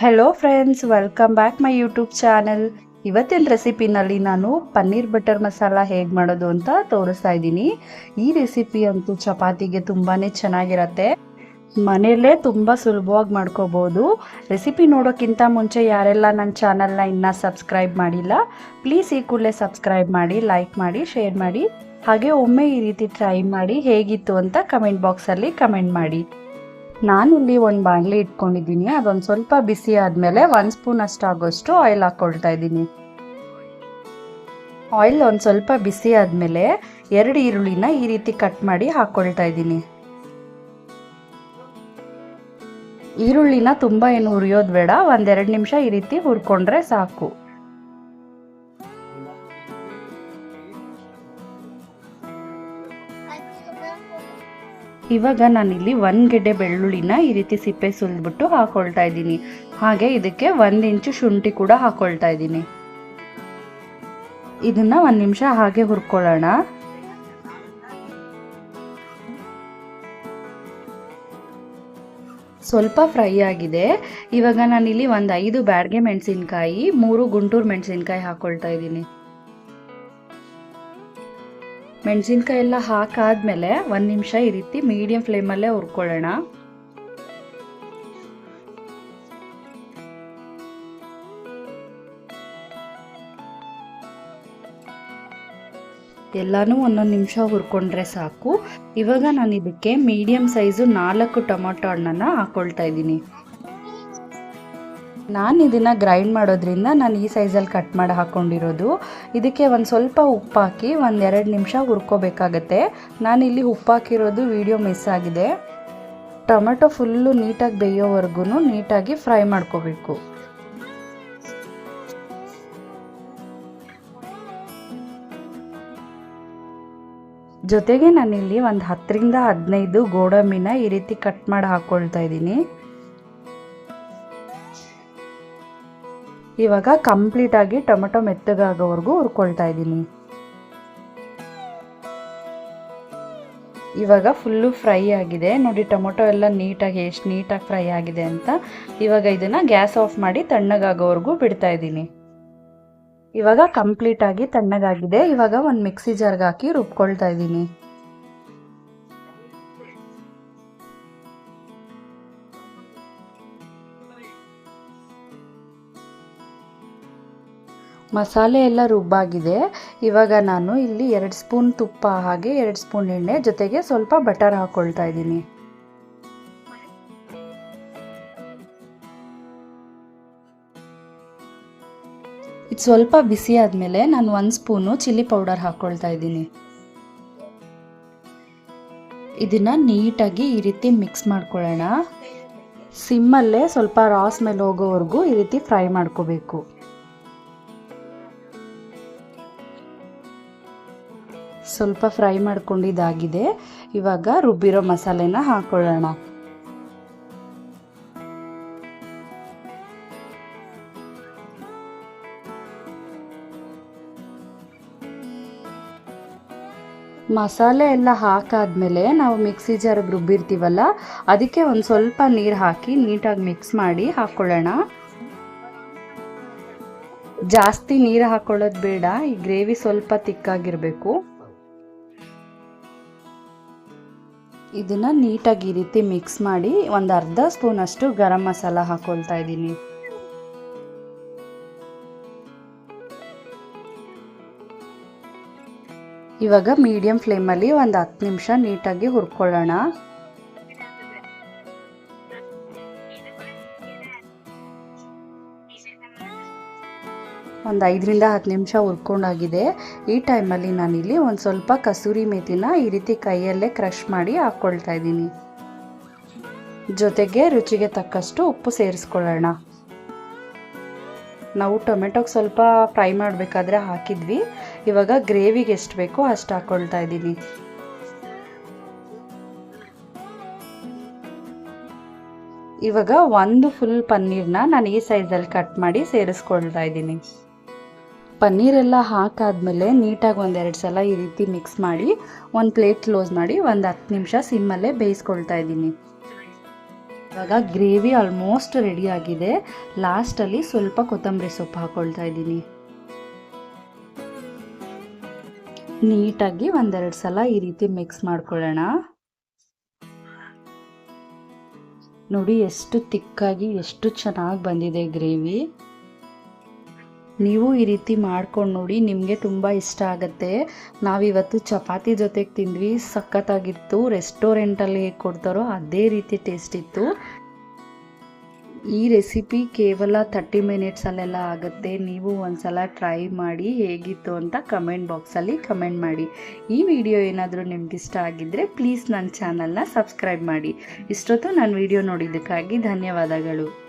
Hello friends welcome back my YouTube channel ಇವತ್ತಿನ ರೆಸಿಪಿನಲ್ಲಿ ನಾನು ಪನ್ನೀರ್ ಬಟರ್ ಮಸಾಲ ಹೇಗೆ ಮಾಡೋದು ಅಂತ ತೋರಿಸ್ತಾ ಇದ್ದೀನಿ. ಈ ರೆಸಿಪಿ ಅಂತೂ ಚಪಾತಿಗೆ ತುಂಬಾ ಚೆನ್ನಾಗಿರತ್ತೆ. ಮನೆಯಲ್ಲೇ ತುಂಬ ಸುಲಭವಾಗಿ ಮಾಡ್ಕೋಬೋದು. ರೆಸಿಪಿ ನೋಡೋಕ್ಕಿಂತ ಮುಂಚೆ ಯಾರೆಲ್ಲ ನನ್ನ ಚಾನಲ್ನ ಇನ್ನೂ ಸಬ್ಸ್ಕ್ರೈಬ್ ಮಾಡಿಲ್ಲ ಪ್ಲೀಸ್ ಈ ಕೂಡಲೇ ಸಬ್ಸ್ಕ್ರೈಬ್ ಮಾಡಿ ಲೈಕ್ ಮಾಡಿ ಶೇರ್ ಮಾಡಿ. ಹಾಗೆ ಒಮ್ಮೆ ಈ ರೀತಿ ಟ್ರೈ ಮಾಡಿ ಹೇಗಿತ್ತು ಅಂತ ಕಮೆಂಟ್ ಬಾಕ್ಸಲ್ಲಿ ಕಮೆಂಟ್ ಮಾಡಿ. ನಾನಿಲ್ಲಿ ಒಂದು ಬಾಣಲಿ ಇಟ್ಕೊಂಡಿದ್ದೀನಿ. ಅದೊಂದು ಸ್ವಲ್ಪ ಬಿಸಿ ಆದಮೇಲೆ ಒಂದು ಸ್ಪೂನ್ ಅಷ್ಟಾಗೋಷ್ಟು ಆಯಿಲ್ ಹಾಕ್ಕೊಳ್ತಾ ಇದ್ದೀನಿ. ಆಯಿಲ್ ಒಂದು ಸ್ವಲ್ಪ ಬಿಸಿ ಆದಮೇಲೆ ಎರಡು ಈರುಳ್ಳಿನ ಈ ರೀತಿ ಕಟ್ ಮಾಡಿ ಹಾಕ್ಕೊಳ್ತಾ ಇದ್ದೀನಿ. ಈರುಳ್ಳಿನ ತುಂಬ ಏನು ಹುರಿಯೋದು ಬೇಡ. ಒಂದೆರಡು ನಿಮಿಷ ಈ ರೀತಿ ಹುರ್ಕೊಂಡ್ರೆ ಸಾಕು. ಇವಾಗ ನಾನಿಲ್ಲಿ ಒಂದು ಗೆಡ್ಡೆ ಬೆಳ್ಳುಳ್ಳಿನ ಈ ರೀತಿ ಸಿಪ್ಪೆ ಸುಲಿದ್ಬಿಟ್ಟು ಹಾಕೊಳ್ತಾ ಇದ್ದೀನಿ. ಹಾಗೆ ಇದಕ್ಕೆ ಒಂದು ಇಂಚು ಶುಂಠಿ ಕೂಡ ಹಾಕ್ಕೊಳ್ತಾ ಇದ್ದೀನಿ. ಇದನ್ನ ಒಂದು ನಿಮಿಷ ಹಾಗೆ ಹುರ್ಕೊಳ್ಳೋಣ. ಸ್ವಲ್ಪ ಫ್ರೈ ಆಗಿದೆ. ಇವಾಗ ನಾನಿಲ್ಲಿ ಒಂದು ಐದು ಬ್ಯಾಡ್ಗೆ ಮೆಣಸಿನ್ಕಾಯಿ, ಮೂರು ಗುಂಟೂರು ಮೆಣಸಿನ್ಕಾಯಿ ಹಾಕೊಳ್ತಾ ಇದ್ದೀನಿ. ಮೆಣಸಿನ್ಕಾಯಿ ಎಲ್ಲ ಹಾಕಾದ್ಮೇಲೆ ಒಂದು ನಿಮಿಷ ಈ ರೀತಿ ಮೀಡಿಯಂ ಫ್ಲೇಮಲ್ಲೇ ಹುರ್ಕೊಳ್ಳೋಣ. ಎಲ್ಲಾನು ಒಂದೊಂದು ನಿಮಿಷ ಹುರ್ಕೊಂಡ್ರೆ ಸಾಕು. ಇವಾಗ ನಾನು ಇದಕ್ಕೆ ಮೀಡಿಯಂ ಸೈಜು ನಾಲ್ಕು ಟೊಮೊಟೊ ಹಣ್ಣನ್ನು ಹಾಕೊಳ್ತಾ ಇದ್ದೀನಿ. ನಾನು ಇದನ್ನು ಗ್ರೈಂಡ್ ಮಾಡೋದ್ರಿಂದ ನಾನು ಈ ಸೈಜಲ್ಲಿ ಕಟ್ ಮಾಡಿ ಹಾಕ್ಕೊಂಡಿರೋದು ಇದಕ್ಕೆ ಒಂದು ಸ್ವಲ್ಪ ಉಪ್ಪು ಒಂದು ಎರಡು ನಿಮಿಷ ಹುರ್ಕೋಬೇಕಾಗತ್ತೆ. ಉಪ್ಪು ಹಾಕಿರೋದು ವಿಡಿಯೋ ಮಿಸ್ ಆಗಿದೆ. ಟೊಮೆಟೊ ಫುಲ್ಲು ನೀಟಾಗಿ ಬೇಯೋವರೆಗೂ ನೀಟಾಗಿ ಫ್ರೈ ಮಾಡ್ಕೋಬೇಕು. ಜೊತೆಗೆ ನಾನಿಲ್ಲಿ ಒಂದು ಹತ್ತರಿಂದ ಹದಿನೈದು ಗೋಡಂಬಿನ ಈ ರೀತಿ ಕಟ್ ಮಾಡಿ ಹಾಕ್ಕೊಳ್ತಾ ಇದ್ದೀನಿ. ಇವಾಗ ಕಂಪ್ಲೀಟ್ ಆಗಿ ಟೊಮೆಟೊ ಮೆತ್ತಗಾಗೋವರೆಗೂ ಹುರ್ಕೊಳ್ತಾ ಇದ್ದೀನಿ. ಇವಾಗ ಫುಲ್ಲು ಫ್ರೈ ಆಗಿದೆ. ನೋಡಿ, ಟೊಮೊಟೊ ಎಲ್ಲ ನೀಟಾಗಿ ಎಷ್ಟು ನೀಟಾಗಿ ಫ್ರೈ ಆಗಿದೆ ಅಂತ. ಇವಾಗ ಇದನ್ನು ಗ್ಯಾಸ್ ಆಫ್ ಮಾಡಿ ತಣ್ಣಗಾಗೋವರೆಗೂ ಬಿಡ್ತಾ ಇದ್ದೀನಿ. ಇವಾಗ ಕಂಪ್ಲೀಟಾಗಿ ತಣ್ಣಗಾಗಿದೆ. ಇವಾಗ ಒಂದು ಮಿಕ್ಸಿ ಜಾರ್ಗೆ ಹಾಕಿ ರುಬ್ಕೊಳ್ತಾ ಇದ್ದೀನಿ. ಮಸಾಲೆ ಎಲ್ಲ ರುಬ್ಬಾಗಿದೆ. ಇವಾಗ ನಾನು ಇಲ್ಲಿ ಎರಡು ಸ್ಪೂನ್ ತುಪ್ಪ ಹಾಗೆ ಎರಡು ಸ್ಪೂನ್ ಎಣ್ಣೆ ಜೊತೆಗೆ ಸ್ವಲ್ಪ ಬಟರ್ ಹಾಕ್ಕೊಳ್ತಾ ಇದ್ದೀನಿ. ಇದು ಸ್ವಲ್ಪ ಬಿಸಿ ಆದಮೇಲೆ ನಾನು ಒಂದು ಸ್ಪೂನು ಚಿಲ್ಲಿ ಪೌಡರ್ ಹಾಕ್ಕೊಳ್ತಾ ಇದ್ದೀನಿ. ಇದನ್ನು ನೀಟಾಗಿ ಈ ರೀತಿ ಮಿಕ್ಸ್ ಮಾಡ್ಕೊಳ್ಳೋಣ. ಸಿಮ್ಮಲ್ಲೇ ಸ್ವಲ್ಪ ರಾಸ್ ಮೇಲೆ ಹೋಗೋವರೆಗೂ ಈ ರೀತಿ ಫ್ರೈ ಮಾಡ್ಕೋಬೇಕು. ಸ್ವಲ್ಪ ಫ್ರೈ ಮಾಡ್ಕೊಂಡಿದ್ದಾಗಿದೆ. ಇವಾಗ ರುಬ್ಬಿರೋ ಮಸಾಲೆನ ಹಾಕೊಳ್ಳೋಣ. ಮಸಾಲೆ ಎಲ್ಲ ಹಾಕಾದ್ಮೇಲೆ ನಾವು ಮಿಕ್ಸಿ ಜಾರಿಗೆ ರುಬ್ಬಿರ್ತೀವಲ್ಲ, ಅದಕ್ಕೆ ಒಂದು ಸ್ವಲ್ಪ ನೀರು ಹಾಕಿ ನೀಟಾಗಿ ಮಿಕ್ಸ್ ಮಾಡಿ ಹಾಕ್ಕೊಳ್ಳೋಣ ಜಾಸ್ತಿ ನೀರು ಹಾಕೊಳ್ಳೋದು ಬೇಡ, ಈ ಗ್ರೇವಿ ಸ್ವಲ್ಪ ತಿಕ್ಕಾಗಿರಬೇಕು. ಇದನ್ನ ನೀಟಾಗಿ ಈ ರೀತಿ ಮಿಕ್ಸ್ ಮಾಡಿ ಒಂದು ಅರ್ಧ ಸ್ಪೂನ್ ಅಷ್ಟು ಗರಂ ಮಸಾಲ ಹಾಕೊಳ್ತಾ ಇದ್ದೀನಿ. ಇವಾಗ ಮೀಡಿಯಂ ಫ್ಲೇಮಲ್ಲಿ ಒಂದು ಹತ್ತು ನಿಮಿಷ ನೀಟಾಗಿ ಹುರ್ಕೊಳ್ಳೋಣ. ಒಂದು ಐದರಿಂದ ಹತ್ತು ನಿಮಿಷ ಹುರ್ಕೊಂಡಾಗಿದೆ. ಈ ಟೈಮಲ್ಲಿ ನಾನಿಲ್ಲಿ ಒಂದು ಸ್ವಲ್ಪ ಕಸೂರಿ ಮೇಥಿನ ಈ ರೀತಿ ಕೈಯಲ್ಲೇ ಕ್ರಷ್ ಮಾಡಿ ಹಾಕ್ಕೊಳ್ತಾ ಇದ್ದೀನಿ. ಜೊತೆಗೆ ರುಚಿಗೆ ತಕ್ಕಷ್ಟು ಉಪ್ಪು ಸೇರಿಸ್ಕೊಳ್ಳೋಣ. ನಾವು ಟೊಮೆಟೊಗೆ ಸ್ವಲ್ಪ ಫ್ರೈ ಮಾಡಬೇಕಾದ್ರೆ ಹಾಕಿದ್ವಿ. ಇವಾಗ ಗ್ರೇವಿಗೆ ಎಷ್ಟು ಬೇಕೋ ಅಷ್ಟು ಹಾಕ್ಕೊಳ್ತಾ ಇದ್ದೀನಿ. ಇವಾಗ ಒಂದು ಫುಲ್ ಪನ್ನೀರ್ನ ನಾನು ಈ ಸೈಜಲ್ಲಿ ಕಟ್ ಮಾಡಿ ಸೇರಿಸ್ಕೊಳ್ತಾ ಇದ್ದೀನಿ. ಪನ್ನೀರೆಲ್ಲ ಹಾಕಾದ್ಮೇಲೆ ನೀಟಾಗಿ ಒಂದೆರಡು ಸಲ ಈ ರೀತಿ ಮಿಕ್ಸ್ ಮಾಡಿ, ಒಂದು ಪ್ಲೇಟ್ ಕ್ಲೋಸ್ ಮಾಡಿ, ಒಂದು ಹತ್ತು ನಿಮಿಷ ಸಿಮ್ಮಲ್ಲೇ ಬೇಯಿಸ್ಕೊಳ್ತಾ ಇದ್ದೀನಿ. ಇವಾಗ ಗ್ರೇವಿ ಆಲ್ಮೋಸ್ಟ್ ರೆಡಿ ಆಗಿದೆ. ಲಾಸ್ಟಲ್ಲಿ ಸ್ವಲ್ಪ ಕೊತ್ತಂಬರಿ ಸೊಪ್ಪು ಹಾಕೊಳ್ತಾ ಇದ್ದೀನಿ. ನೀಟಾಗಿ ಒಂದೆರಡು ಸಲ ಈ ರೀತಿ ಮಿಕ್ಸ್ ಮಾಡ್ಕೊಳ್ಳೋಣ. ನೋಡಿ ಎಷ್ಟು ತಿಕ್ಕಾಗಿ ಎಷ್ಟು ಚೆನ್ನಾಗಿ ಬಂದಿದೆ ಗ್ರೇವಿ. ನೀವು ಈ ರೀತಿ ಮಾಡ್ಕೊಂಡು ನೋಡಿ, ನಿಮಗೆ ತುಂಬ ಇಷ್ಟ ಆಗುತ್ತೆ. ನಾವಿವತ್ತು ಚಪಾತಿ ಜೊತೆಗೆ ತಿಂದ್ವಿ, ಸಖತ್ತಾಗಿತ್ತು. ರೆಸ್ಟೋರೆಂಟಲ್ಲಿ ಹೇಗೆ ಕೊಡ್ತಾರೋ ಅದೇ ರೀತಿ ಟೇಸ್ಟ್ ಇತ್ತು. ಈ ರೆಸಿಪಿ ಕೇವಲ ತರ್ಟಿ ಮಿನಿಟ್ಸಲ್ಲೆಲ್ಲ ಆಗುತ್ತೆ. ನೀವು ಒಂದ್ಸಲ ಟ್ರೈ ಮಾಡಿ ಹೇಗಿತ್ತು ಅಂತ ಕಮೆಂಟ್ ಬಾಕ್ಸಲ್ಲಿ ಕಮೆಂಟ್ ಮಾಡಿ. ಈ ವಿಡಿಯೋ ಏನಾದರೂ ನಿಮ್ಗೆ ಇಷ್ಟ ಆಗಿದ್ದರೆ ಪ್ಲೀಸ್ ನನ್ನ ಚಾನಲ್ನ ಸಬ್ಸ್ಕ್ರೈಬ್ ಮಾಡಿ. ಇಷ್ಟೊತ್ತು ನನ್ನ ವಿಡಿಯೋ ನೋಡಿದ್ದಕ್ಕಾಗಿ ಧನ್ಯವಾದಗಳು.